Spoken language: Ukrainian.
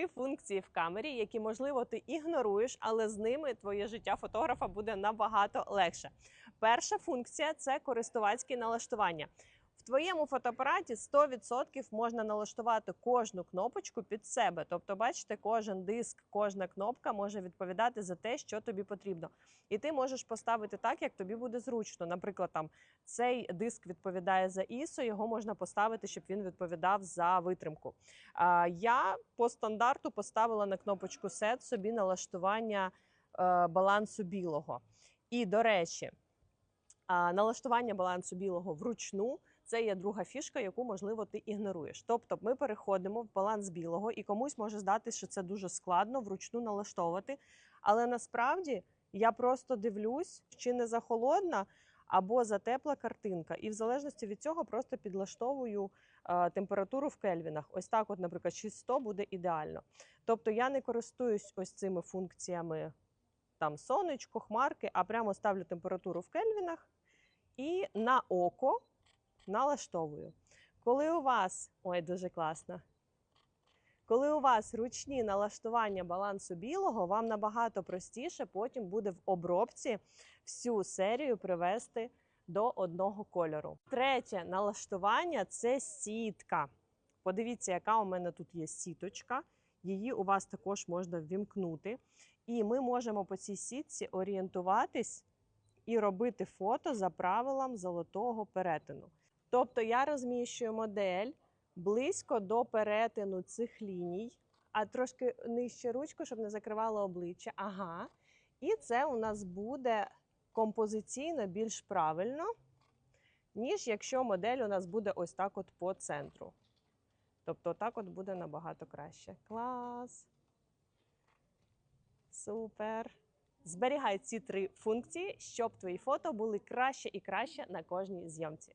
Три функції в камері, які, можливо, ти ігноруєш, але з ними твоє життя фотографа буде набагато легше. Перша функція це користувацькі налаштування. В твоєму фотоапараті 100% можна налаштувати кожну кнопочку під себе. Тобто, бачите, кожен диск, кожна кнопка може відповідати за те, що тобі потрібно. І ти можеш поставити так, як тобі буде зручно. Наприклад, там цей диск відповідає за ISO, його можна поставити, щоб він відповідав за витримку. А, Я по стандарту поставила на кнопочку Set собі налаштування е, балансу білого. І, до речі, налаштування балансу білого вручну це є друга фішка, яку можливо ти ігноруєш. Тобто, ми переходимо в баланс білого, і комусь може здатися, що це дуже складно вручну налаштовувати. Але насправді я просто дивлюсь, чи не захолодна або затепла картинка, і в залежності від цього просто підлаштовую е, температуру в кельвінах. Ось так, от, наприклад, 600 буде ідеально. Тобто я не користуюсь ось цими функціями там сонечко, хмарки, а прямо ставлю температуру в кельвінах і на око налаштовую. Коли у вас, ой, дуже класно. Коли у вас ручні налаштування балансу білого, вам набагато простіше потім буде в обробці всю серію привести до одного кольору. Третє налаштування це сітка. Подивіться, яка у мене тут є сіточка. Її у вас також можна ввімкнути. І ми можемо по цій сітці орієнтуватись і робити фото за правилам золотого перетину. Тобто я розміщую модель близько до перетину цих ліній, а трошки нижче ручку, щоб не закривало обличчя. Ага. І це у нас буде композиційно більш правильно, ніж якщо модель у нас буде ось так от по центру. Тобто, так от буде набагато краще. Клас. Супер. Зберігай ці три функції, щоб твої фото були краще і краще на кожній зйомці.